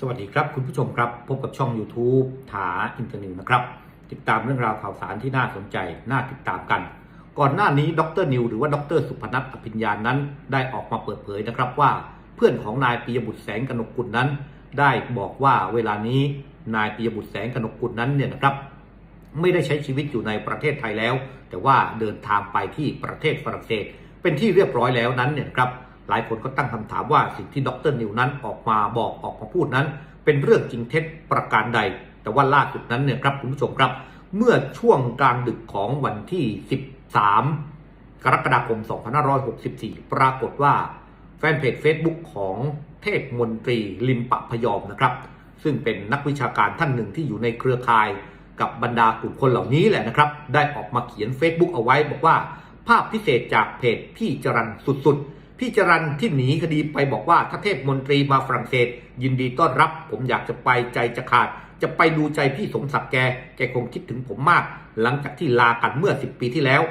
สวัสดีครับคุณผู้ชมครับ พบกับช่อง YouTube ถาอินเทอร์นิวนะครับ ติดตามเรื่องราวข่าวสารที่น่าสนใจ น่าติดตามกัน ก่อนหน้านี้ดรนิวหรือว่าดรสุพนัทอภิญญานั้น ได้ออกมาเปิดเผยนะครับว่า เพื่อนของนายปิยบุตรแสงกนกกุลนั้น ได้บอกว่าเวลานี้นายปิยบุตรแสงกนกกุลนั้นเนี่ยนะครับ ไม่ได้ใช้ชีวิตอยู่ในประเทศไทยแล้ว แต่ว่าเดินทางไปที่ประเทศฝรั่งเศส เป็นที่เรียบร้อยแล้วนั้นเนี่ยครับ หลายคนก็ตั้งคำถามว่าสิ่งที่ดรนิวนั้นออกมาบอกออกมาพูดนั้น เป็นเรื่องจริงเท็จประการใด แต่ว่าล่าสุดนั้นเนี่ยครับคุณผู้ชมครับ เมื่อช่วงกลางดึกของวันที่ 13 กรกฎาคม 2564 ปรากฏว่าแฟนเพจ Facebook ของเทพมนตรีลิมปะพยอมนะครับ ซึ่งเป็นนักวิชาการท่านหนึ่งที่อยู่ในเครือข่ายกับบรรดากลุ่มคนเหล่านี้แหละนะครับ ได้ออกมาเขียน Facebook เอาไว้บอกว่า ภาพพิเศษจากเพจพี่จรันสุดๆ พี่จรันที่หนีคดีไปบอกว่าถ้าเทพมนตรีมาฝรั่งเศส ยินดีต้อนรับ ผมอยากจะไปใจจะขาด จะไปดูใจพี่สมศักดิ์แก แกคงคิดถึงผมมาก หลังจากที่ลากันเมื่อ 10 ปีที่แล้ว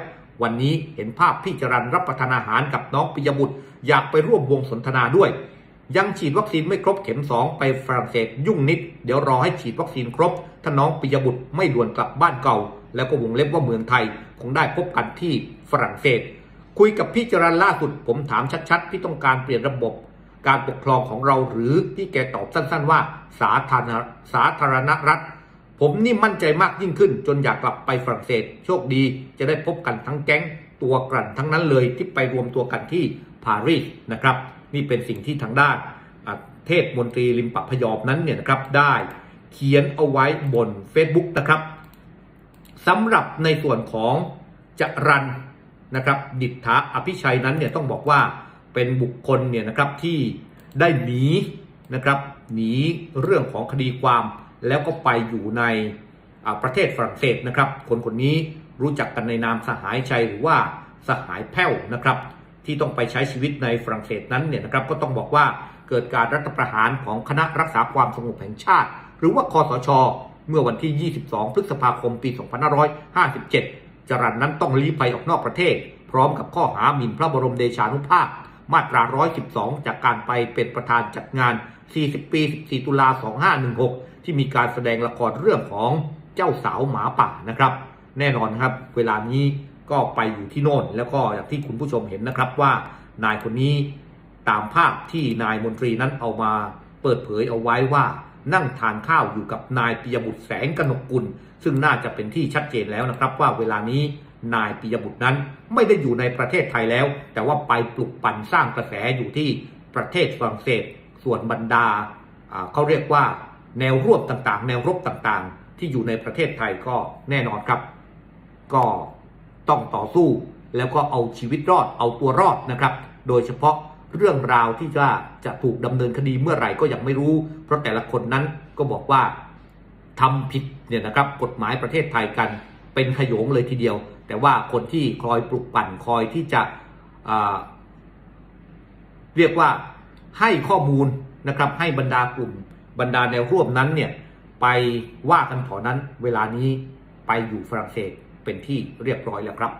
วันนี้เห็นภาพพี่จรันรับประทานอาหารกับน้องปิยบุตร อยากไปร่วมวงสนทนาด้วย ยังฉีดวัคซีนไม่ครบเข็ม 2 ไปฝรั่งเศสยุ่งนิด เดี๋ยวรอให้ฉีดวัคซีนครบ ถ้าน้องปิยบุตรไม่ด่วนกลับบ้านเก่า แล้วก็วงเล็บว่าเมืองไทย คงได้พบกันที่ฝรั่งเศส คุยกับพี่จรันล่าสุด ผมถามชัดๆ พี่ต้องการเปลี่ยนระบบ การปกครองของเราหรือพี่แกตอบสั้นๆ ว่าสาธารณสาธารณรัฐ ผมนี่มั่นใจมากยิ่งขึ้น จนอยากกลับไปฝรั่งเศส โชคดีจะได้พบกันทั้งแก๊งตัวกลั่นทั้งนั้นเลยที่ไปรวมตัวกันที่ปารีสนะครับ นี่เป็นสิ่งที่ทางด้านเทพมนตรีลิมปะพยอมนั้นเนี่ยนะครับได้เขียนเอาไว้บน Facebook นะครับสำหรับในส่วนของจรัน นะครับดิษฐาอภิชัยนั้นเนี่ยต้องบอกว่าเป็นบุคคลเนี่ยนะครับที่ได้หนีนะครับหนีเรื่องของคดีความแล้วก็ไปอยู่ในประเทศฝรั่งเศสนะครับ คนคนนี้รู้จักกันในนามสหายชัยหรือว่าสหายแพ้วนะครับ ที่ต้องไปใช้ชีวิตในฝรั่งเศสนั้นเนี่ยนะครับก็ต้องบอกว่าเกิดการรัฐประหารของคณะรักษาความสงบแห่งชาติ หรือว่าคอสช เมื่อวันที่ 22 พฤษภาคม ปี 2557 จรันนั้นต้องลี้ภัยออกนอกประเทศ พร้อมกับข้อหาหมิ่นพระบรมเดชานุภาพ มาตรา 112 จากการไปเป็นประธานจัดงาน 40 ปี 14 ตุลา 2516 ที่มีการแสดงละครเรื่องของเจ้าสาวหมาป่านะครับ แน่นอนครับ เวลานี้ก็ไปอยู่ที่โน่น แล้วก็อย่างที่คุณผู้ชมเห็นนะครับว่านายคนนี้ตามภาพที่นายมนตรีนั้นเอามาเปิดเผยเอาไว้ว่า นั่งทานข้าวอยู่กับนายปิยบุตรแสงกนกกุล ซึ่งน่าจะเป็นที่ชัดเจนแล้วนะครับ ว่าเวลานี้นายปิยบุตรนั้นไม่ได้อยู่ในประเทศไทยแล้ว แต่ว่าไปปลุกปั่นสร้างกระแสอยู่ที่ประเทศฝรั่งเศส ส่วนบรรดาอ่าเขาเรียกว่าแนวร่วมต่างๆ แนวรบต่างๆ ที่อยู่ในประเทศไทยก็แน่นอนครับ ก็ต้องต่อสู้แล้วก็เอาชีวิตรอดเอาตัวรอดนะครับ โดยเฉพาะ เรื่องราวที่จะจะถูกดำเนินคดีเมื่อไหร่ก็ยังไม่รู้ เพราะแต่ละคนนั้นก็บอกว่าทำผิดเนี่ยนะครับกฎหมายประเทศไทยกันเป็นขยงเลยทีเดียว แต่ว่าคนที่คอยปลุกปั่นคอยที่จะเรียกว่าให้ข้อมูลนะครับให้บรรดากลุ่มบรรดาแนวร่วมนั้นเนี่ยไปว่ากันถอนนั้นเวลานี้ไปอยู่ฝรั่งเศสเป็นที่เรียบร้อยแล้วครับ